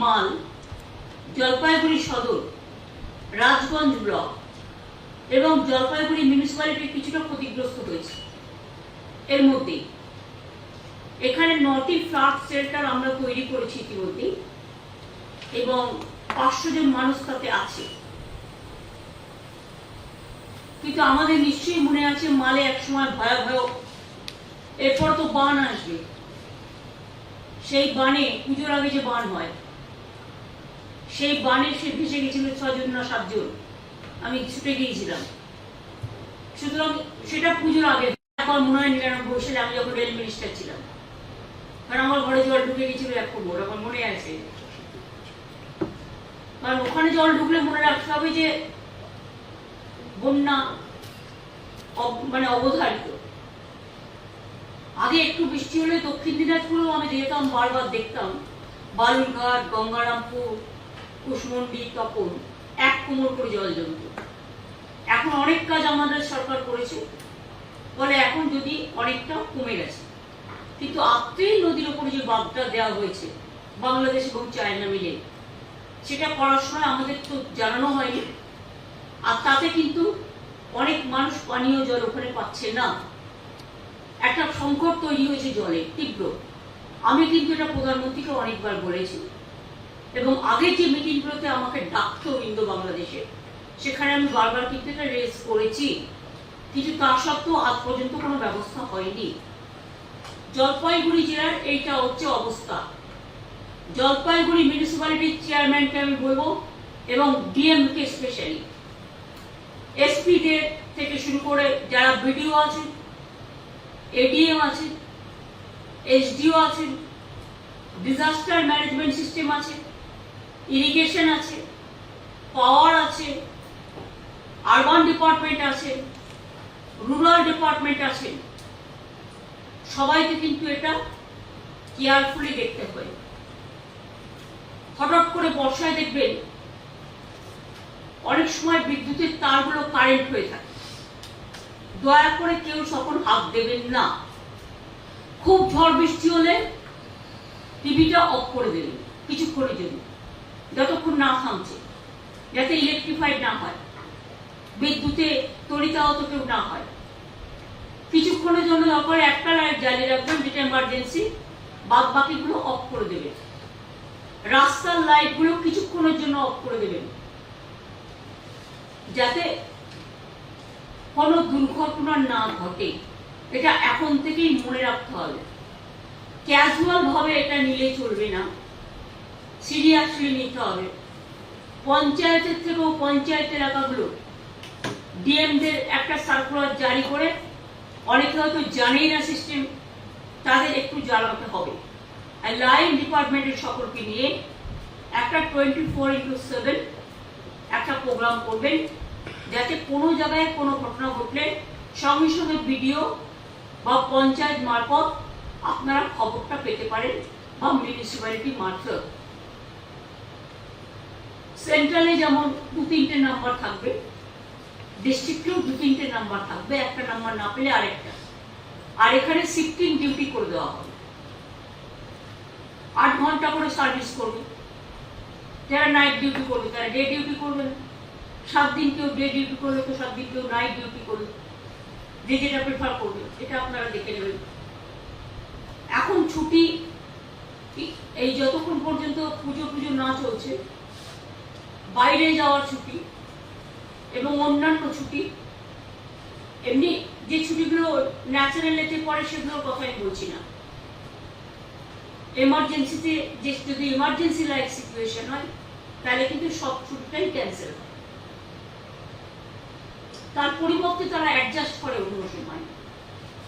মাল, জলপাইগুড়ি সদর, রাজগঞ্জ ব্লক এবং জলপাইগুড়ি মিউনিসিপ্যালিটির কিছুটা ক্ষতিগ্রস্ত হয়েছে। এর মধ্যে এখানে নটি ফ্ল্যাট শেল্টার আমরা তৈরি করেছি ইতিমধ্যেই এবং পাঁচশো জন মানুষ তাতে আছে। কিন্তু আমাদের নিশ্চয়ই মনে আছে মালে একসময় ভয়াবহ, এরপর তো বান আসবে। সেই বানে পুজোর আগে যে বান হয় সেই বানের সে ভেসে গেছিল ছজন না সাতজন। আমি ছুটে গিয়েছিলাম। সুতরাং সেটা পুজোর আগে মনে হয় আমি যখন রেল মিনিস্টার ছিলাম। কারণ আমার ঘরে জল ঢুকে গেছিল এক আমার মনে আছে। কারণ ওখানে জল ঢুকলে মনে রাখতে হবে যে বন্যা মানে অবধারিত। আগে একটু বৃষ্টি হলে দক্ষিণ দিনাজপুরেও আমি যেতাম, বারবার দেখতাম। বালুরঘাট, গঙ্গারামপুর কুশমন্ডি তপন, এক কোমর করে জল জমত। এখন অনেক কাজ আমাদের সরকার করেছে, ফলে এখন যদি অনেকটা কমে গেছে। কিন্তু আত্মীয় নদীর উপরে যে বাঁধটা দেওয়া হয়েছে, বাংলাদেশ এবং চায়না মিলে, সেটা করার সময় আমাদের তো জানানো হয়নি। আর তাতে কিন্তু অনেক মানুষ পানীয় জল ওখানে পাচ্ছে না। একটা সংকট তৈরি হয়েছে জলে, তীব্র। আমি কিন্তু এটা প্রধানমন্ত্রীকে অনেকবার বলেছি। এবং আগের যে মিটিংগুলোতে আমাকে ডাকতো ইন্দো বাংলাদেশে সেখানে আমি বারবার কিন্তু এটা রেজ করেছি। কিন্তু তা সত্ত্বেও আজ পর্যন্ত কোনো ব্যবস্থা হয়নি। জলপাইগুড়ি জেলার এইটা হচ্ছে অবস্থা। জলপাইগুড়ি মিউনিসিপ্যালিটির চেয়ারম্যানকে আমি বলব এবং ডিএমকে স্পেশালি এসপিদের থেকে শুরু করে যারা বিডিও আছেন এডিএম আছেন এসডিও আছেন ডিজাস্টার ম্যানেজমেন্ট সিস্টেম আছে ইরিগেশন আছে, পাওয়ার আছে, আরবান ডিপার্টমেন্ট আছে, রুরাল ডিপার্টমেন্ট আছে। সবাইকে কিন্তু এটা কেয়ারফুলি দেখতে হয়। হঠাৎ করে বর্ষায় দেখবেন অনেক সময় বিদ্যুতের তারগুলো কারেন্ট হয়ে থাকে। দয়া করে কেউ তখন হাত দেবেন না। খুব ঝড় বৃষ্টি হলে টিভিটা অফ করে দেবেন, কিছুক্ষণের জন্য। যতক্ষণ না থামছে, যাতে ইলেকট্রিফাইড না হয়, বিদ্যুতে তড়িতাহত কেউ না হয়। কিছুক্ষণের জন্য দরকার একটা লাইট জ্বালিয়ে রাখবেন, যেটা এমার্জেন্সি বাদ বাকিগুলো অফ করে দেবেন। রাস্তার লাইটগুলো কিছুক্ষণের জন্য অফ করে দেবেন। যাতে কোনো দুর্ঘটনা না ঘটে। এটা এখন থেকেই মনে রাখতে হবে। ক্যাজুয়াল ভাবে এটা নিলে চলবে না। সিরিয়াসলি নিতে হবে। পঞ্চায়েতের থেকেও পঞ্চায়েত এলাকাগুলো ডিএমদের একটা সার্কুলার জারি করে, অনেকে হয়তো জানেই না সিস্টেম তাদের একটু জানাতে হবে। আর লাইন ডিপার্টমেন্টের সকলকে নিয়ে একটা টোয়েন্টি ফোর ইন্টু সেভেন একটা প্রোগ্রাম করবেন, যাতে কোনো জায়গায় কোনো ঘটনা ঘটলে সঙ্গে সঙ্গে ভিডিও বা পঞ্চায়েত মারফত আপনারা খবরটা পেতে পারেন বা মিউনিসিপ্যালিটি মারফত। সেন্ট্রালে যেমন দু তিনটে নাম্বার থাকবে, ডিস্ট্রিক্টেও দু তিনটে নাম্বার থাকবে, একটা নাম্বার না পেলে আরেকটা। আর এখানে শিফটিং ডিউটি করে দেওয়া হবে। আট ঘণ্টা করে সার্ভিস করবে। যারা নাইট ডিউটি করবে, তারা ডে ডিউটি করবে সাত দিন কেউ ডে ডিউটি করবে তো সাত দিন কেউ নাইট ডিউটি করবে। যে যেটা প্রেফার করবে, এটা আপনারা দেখে নেবেন। এখন ছুটি, এই যতক্ষণ পর্যন্ত পুজো পুজো না চলছে বাইরে যাওয়ার ছুটি এবং অন্যান্য ছুটি, এমনি যে ছুটিগুলো ন্যাচারাল এতে পড়ে সেগুলোর কথাই বলছি না। এমার্জেন্সিতে যে যদি এমার্জেন্সি লাইক সিচুয়েশন হয়, তাহলে কিন্তু সব ছুটিটাই ক্যান্সেল হয়। তার পরিবর্তে তারা অ্যাডজাস্ট করে অন্য সময়।